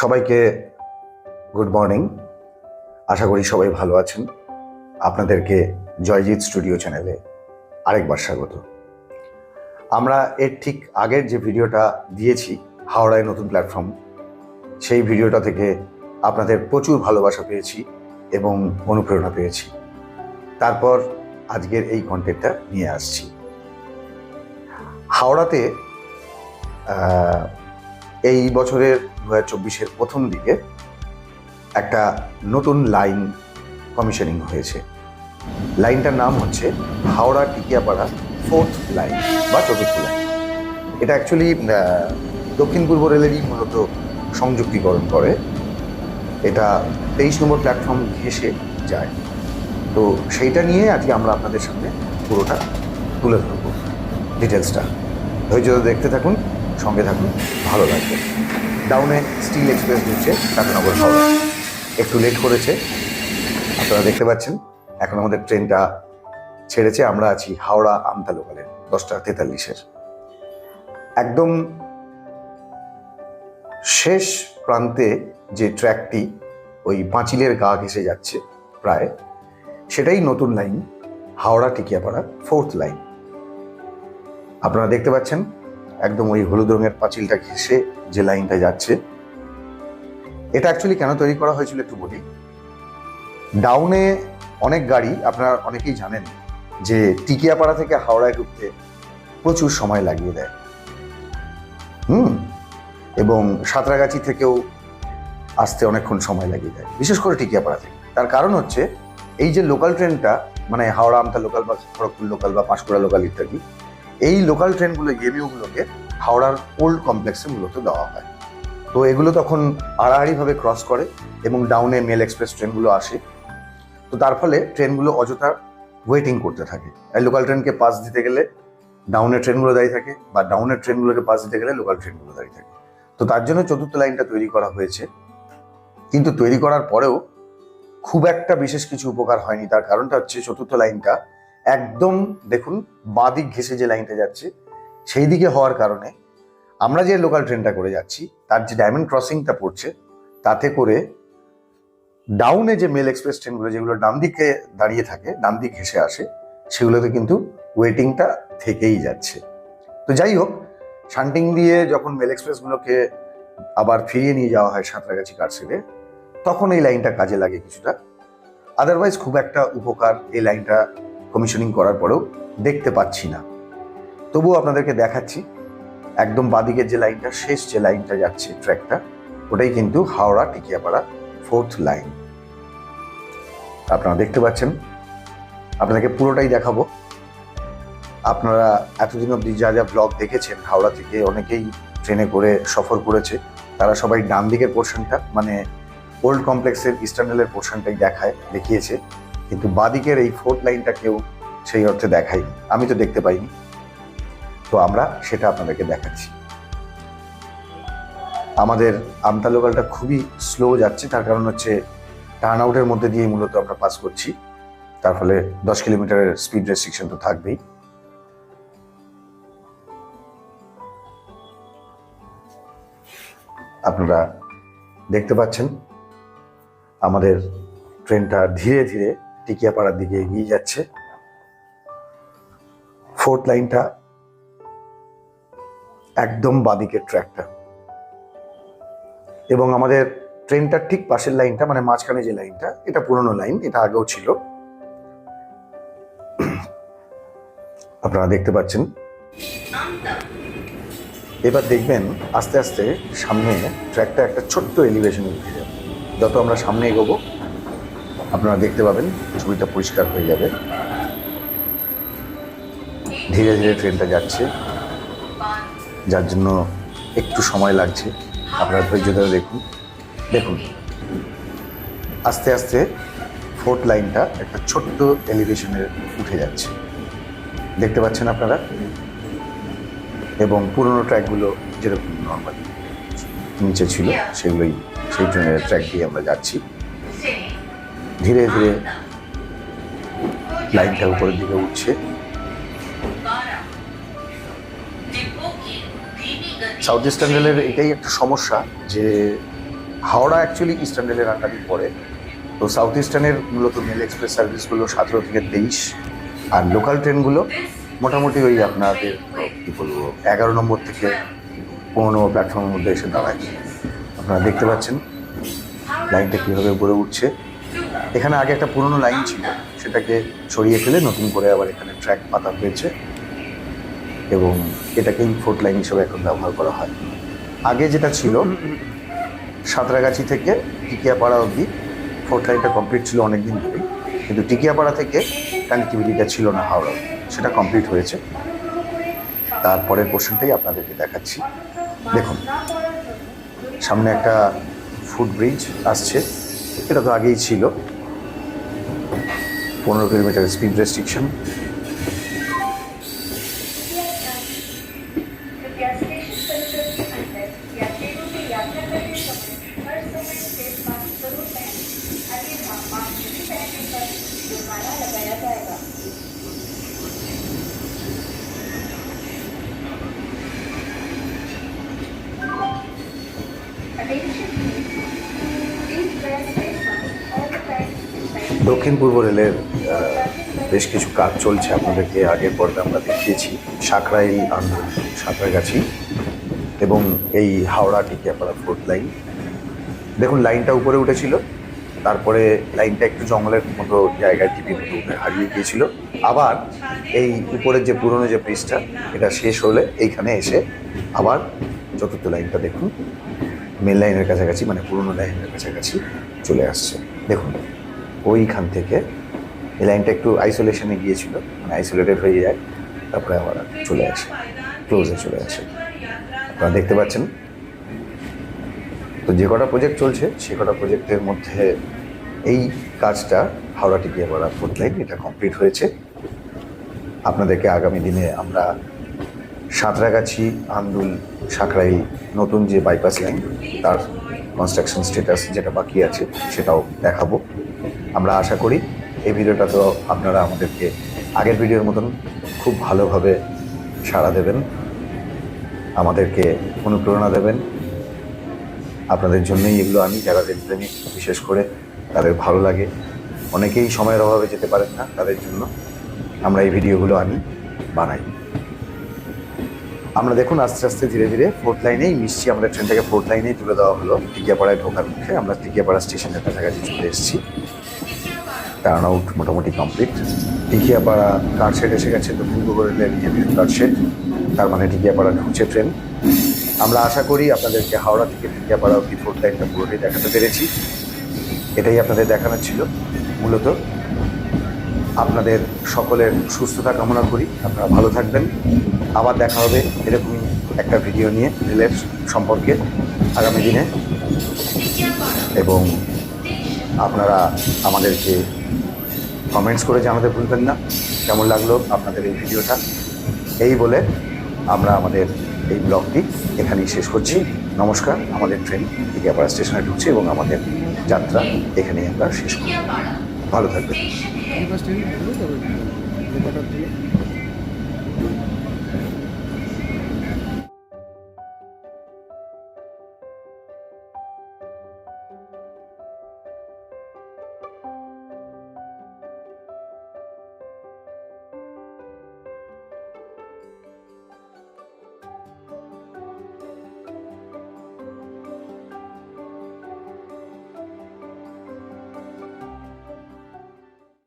সবাইকে good morning আশা করি সবাই ভালো আছেন। আপনাদেরকে জয়জিৎ স্টুডিও চ্যানেলে আরেকবার স্বাগত। আমরা এর ঠিক আগের যে ভিডিওটা দিয়েছি, হাওড়ায় নতুন প্ল্যাটফর্ম সেই ভিডিওটা থেকে আপনাদের প্রচুর ভালোবাসা পেয়েছি এবং অনুপ্রেরণা পেয়েছি। তারপর আজকের এই কন্টেন্টটা নিয়ে আসছি। হাওড়াতে এই বছরের দু হাজার প্রথম দিকে একটা নতুন লাইন কমিশনিং হয়েছে। লাইনটার নাম হচ্ছে হাওড়া টিকিয়াপাড়া ফোর্থ লাইন বা চতুর্থ লাইন। এটা অ্যাকচুয়ালি দক্ষিণ পূর্ব রেলেরই মূলত সংযুক্তিকরণ করে। এটা তেইশ নম্বর প্ল্যাটফর্ম ঘেসে যায়। তো সেইটা নিয়ে আজকে আমরা আপনাদের সামনে পুরোটা তুলে ধরবো। ডিটেলসটা ধৈর্য ধরে দেখতে থাকুন। সঙ্গে থাকুন, ভালো লাগবে। ডাউনে স্টিল এক্সপ্রেস ঢুকছে টাটানগর হাওড়া একটু লেট করেছে, আপনারা দেখতে পাচ্ছেন, এখন আমাদের ট্রেনটা ছেড়েছে, আমরা আছি হাওড়া আমতা লোকালে দশটা তেতাল্লিশের। একদম শেষ প্রান্তে যে ট্র্যাকটি ওই পাঁচিলের গা ঘেসে যাচ্ছে প্রায়, সেটাই নতুন line Howrah Tikiapara fourth line আপনারা দেখতে পাচ্ছেন একদম ওই হলুদ রঙের পাঁচিলটা ঘেসে যে লাইনটা যাচ্ছে। এটা অ্যাকচুয়ালি কেন তৈরি করা হয়েছিল একটু বলি। ডাউনে অনেক গাড়ি, আপনারা অনেকেই জানেন যে টিকিয়াপাড়া থেকে হাওড়ায় ঢুকতে প্রচুর সময় লাগিয়ে দেয়। হুম? এবং সাঁতরাগাছি থেকেও আসতে অনেকক্ষণ সময় লাগিয়ে দেয়, বিশেষ করে টিকিয়াপাড়া থেকে। তার কারণ হচ্ছে, এই যে লোকাল ট্রেনটা মানে হাওড়া আমতা লোকাল বা খড়গপুর লোকাল বা পাঁশকুড়া লোকাল ইত্যাদি এই লোকাল ট্রেনগুলো এমইউগুলোকে হাওড়ার ওল্ড কমপ্লেক্সে মূলত দেওয়া হয়। তো এগুলো তখন আড়াআড়িভাবে ক্রস করে এবং ডাউনে মেল এক্সপ্রেস ট্রেনগুলো আসে। তো তার ফলে ট্রেনগুলো অযথা ওয়েটিং করতে থাকে। এই লোকাল ট্রেনকে পাস দিতে গেলে ডাউনের ট্রেনগুলো দাঁড়িয়ে থাকে বা ডাউনের ট্রেনগুলোকে পাস দিতে গেলে লোকাল ট্রেনগুলো দাঁড়িয়ে থাকে। তো তার জন্য চতুর্থ লাইনটা তৈরি করা হয়েছে। কিন্তু তৈরি করার পরেও খুব একটা বিশেষ কিছু উপকার হয়নি। তার কারণটা হচ্ছে চতুর্থ লাইনটা একদম দেখুন বাঁ দিক ঘেসে যে লাইনটা যাচ্ছে, সেই দিকে হওয়ার কারণে আমরা যে লোকাল ট্রেনটা করে যাচ্ছি, তার যে ডায়মন্ড ক্রসিংটা পড়ছে, তাতে করে ডাউনে যে মেল এক্সপ্রেস ট্রেনগুলো যেগুলো ডান দিকে দাঁড়িয়ে থাকে, ডান দিক ঘেসে আসে, সেগুলোতে কিন্তু ওয়েটিংটা থেকেই যাচ্ছে। তো যাই হোক শান্টিং দিয়ে যখন মেল এক্সপ্রেসগুলোকে আবার ফিরিয়ে নিয়ে যাওয়া হয় সাঁতরাগাছি কারসেলে তখন এই লাইনটা কাজে লাগে কিছুটা। আদারওয়াইজ খুব একটা উপকার এই লাইনটা কমিশনিং করার পরেও দেখতে পাচ্ছি না। তবুও আপনাদেরকে দেখাচ্ছি, একদম বাদিকের যে লাইনটা, শেষ যে লাইনটা যাচ্ছে ট্র্যাকটা, ওটাই কিন্তু হাওড়া টিকিয়াপাড়া ফোর্থ লাইন আপনারা দেখতে পাচ্ছেন, আপনাদেরকে পুরোটাই দেখাবো। আপনারা এতদিন অবধি যা যা ব্লগ দেখেছেন হাওড়া থেকে, অনেকেই ট্রেনে করে সফর করেছে, তারা সবাই ডান দিকের পোর্শনটা মানে ওল্ড কমপ্লেক্সের ইস্টার্নেলের পোর্শনটাই দেখায়, দেখিয়েছে। কিন্তু বাদিকের এই ফোর্থ লাইনটা কেউ সেই অর্থে দেখায়নি। আমি তো দেখতে পাইনি। তো আমরা সেটা আপনাদেরকে দেখাচ্ছি। আমাদের আমতা লোকালটা খুবই স্লো যাচ্ছে, তার কারণ হচ্ছে টার্ন আউটের মধ্যে দিয়ে মূলত আমরা পাস করছি। তার ফলে দশ কিলোমিটারের স্পিড রেস্ট্রিকশন তো থাকবেই। আপনারা দেখতে পাচ্ছেন, আমাদের ট্রেনটা ধীরে ধীরে টিকিয়াপাড়ার দিকে এগিয়ে যাচ্ছে। ফোর্থ লাইনটা একদম বাদিকের ট্র্যাকটা। এবং আমাদের ট্রেনটার ঠিক পাশের লাইনটা মানে মাঝখানে যে লাইনটা, এটা পুরনো লাইন, এটা আগেও ছিল। আপনারা দেখতে পাচ্ছেন। এবার দেখবেন আস্তে আস্তে সামনে ট্র্যাকটা একটা ছোট্ট এলিভেশন উঠে যাবে। যত আমরা সামনে এগোবো আপনারা দেখতে পাবেন, ছবিটা পরিষ্কার হয়ে যাবে। ধীরে ধীরে ট্রেনটা যাচ্ছে। যার জন্য একটু সময় লাগছে। আপনারা ধৈর্য ধরে দেখুন। দেখুন, আস্তে আস্তে ফোর্থ লাইনটা একটা ছোট্ট এলিভেশনে উঠে যাচ্ছে। দেখতে পাচ্ছেন আপনারা? এবং পুরনো ট্র্যাকগুলো যেরকম নর্মাল নিচে ছিল, সেগুলোই, সেই ট্রেনের ট্র্যাক দিয়ে আমরা যাচ্ছি। ধীরে ধীরে লাইনটা উপরের দিকে উঠছে। সাউথ ইস্টার্ন রেলের এটাই একটা সমস্যা যে হাওড়া অ্যাকচুয়ালি ইস্টার্ন রেলের আন্ডারই পড়ে। তো সাউথ ইস্টার্নের মূলত মেল এক্সপ্রেস সার্ভিসগুলো সতেরো থেকে তেইশ আর লোকাল ট্রেনগুলো মোটামুটি ওই আপনাদের কী বলব, এগারো নম্বর থেকে পনেরো নম্বর প্ল্যাটফর্মের মধ্যে এসে দাঁড়ায়। আপনারা দেখতে পাচ্ছেন, লাইনটা কীভাবে গড়ে উঠছে। এখানে আগে একটা পুরনো লাইন ছিল সেটাকে সরিয়ে ফেলে নতুন করে আবার এখানে ট্র্যাক পাতা হয়েছে এবং এটাকেই ফোর্থ লাইন হিসেবে এখন ব্যবহার করা হয়। আগে যেটা ছিল সাঁতরাগাছি থেকে টিকিয়াপাড়া অবধি ফোর্থ লাইনটা কমপ্লিট ছিল অনেক দিন ধরেই কিন্তু টিকিয়াপাড়া থেকে কানেক্টিভিটিটা ছিল না হাওড়া সেটা কমপ্লিট হয়েছে। তারপরের পোর্শনটাই আপনাদেরকে দেখাচ্ছি। দেখুন সামনে একটা ফুট ব্রিজ আসছে। এটা তো আগেই ছিল। পনেরো কিলোমিটার স্পিড রেস্ট্রিকশন দক্ষিণ পূর্ব রেলের বেশ কিছু কাজ চলছে। আপনাদেরকে আগের পর্বে আমরা দেখিয়েছি সাঁকরাইল আন্দোলন সাঁতরাগাছি এবং এই হাওড়া টিকিয়াপাড়া ফোর্থ লাইন দেখুন লাইনটা উপরে উঠেছিল, তারপরে লাইনটা একটু জঙ্গলের মতো জায়গায় টিপির মতো হারিয়ে গিয়েছিল। আবার এই উপরের যে পুরনো যে ব্রিজটা এটা শেষ হলে এইখানে এসে আবার চতুর্থ লাইনটা দেখুন মেন লাইনের কাছাকাছি মানে পুরনো লাইনের কাছাকাছি চলে আসছে। দেখুন ওইখান থেকে এই লাইনটা একটু আইসোলেশনে গিয়েছিল মানে আইসোলেটেড হয়ে যায়, তারপরে আবার চলে আসে ক্লোজে চলে আসে। আপনারা দেখতে পাচ্ছেন? তো যে কটা প্রজেক্ট চলছে, সে কটা প্রজেক্টের মধ্যে এই কাজটা হাওড়া টিকিয়াপাড়া ফোর্থ লাইন এটা কমপ্লিট হয়েছে। আপনাদেরকে আগামী দিনে আমরা সাঁতরাগাছি, আন্দুল, সাঁকরাইল নতুন যে বাইপাস লাইন তার কনস্ট্রাকশন স্টেটাস যেটা বাকি আছে, সেটাও দেখাবো। আমরা আশা করি এই ভিডিওটা তো আপনারা আমাদেরকে আগের ভিডিওর মতন খুব ভালোভাবে সাড়া দেবেন, আমাদেরকে অনুপ্রেরণা দেবেন। আপনাদের জন্যই এগুলো আমি যারা রেলপ্রেমিক বিশেষ করে তাদের ভালো লাগে। অনেকেই সময়ের অভাবে যেতে পারেন না তাদের জন্য আমরা এই ভিডিওগুলো আমি বানাই। আমরা দেখুন, আস্তে আস্তে ধীরে ধীরে ফোর্থ লাইনেই মিশছি আমাদের ট্রেনটাকে ফোর্থ লাইনেই তুলে দেওয়া হলো। টিকিয়াপাড়ায় ঢোকার মুখে আমরা টিকিয়াপাড়া স্টেশনের কাছাকাছি চলে এসেছি। টার্ন আউট মোটামুটি কমপ্লিট টিকিয়াপাড়া কারশেড এসে গেছে? দক্ষিণ পূর্ব রেলের নিয়মিত কারশেড তার মানে টিকিয়াপাড়া ঢুকছে ট্রেন আমরা আশা করি আপনাদেরকে হাওড়া থেকে টিকিয়াপাড়া অব্দি ফোর লাইনটা পুরোটাই দেখাতে পেরেছি। এটাই আপনাদের দেখানোর ছিল, মূলত। আপনাদের সকলের সুস্থতা কামনা করি। আপনারা ভালো থাকবেন। আবার দেখা হবে এরকমই একটা ভিডিও নিয়ে রেলের সম্পর্কে আগামী দিনে। এবং আপনারা আমাদেরকে কমেন্টস করে জানাতে ভুলবেন না। কেমন লাগল আপনাদের এই ভিডিওটা? এই বলে আমরা আমাদের এই ব্লগটি এখানেই শেষ করছি। নমস্কার আমাদের ট্রেন টিকিয়াপাড়া স্টেশনে ঢুকছে এবং আমাদের যাত্রা এখানেই আমরা শেষ করব ভালো থাকবেন।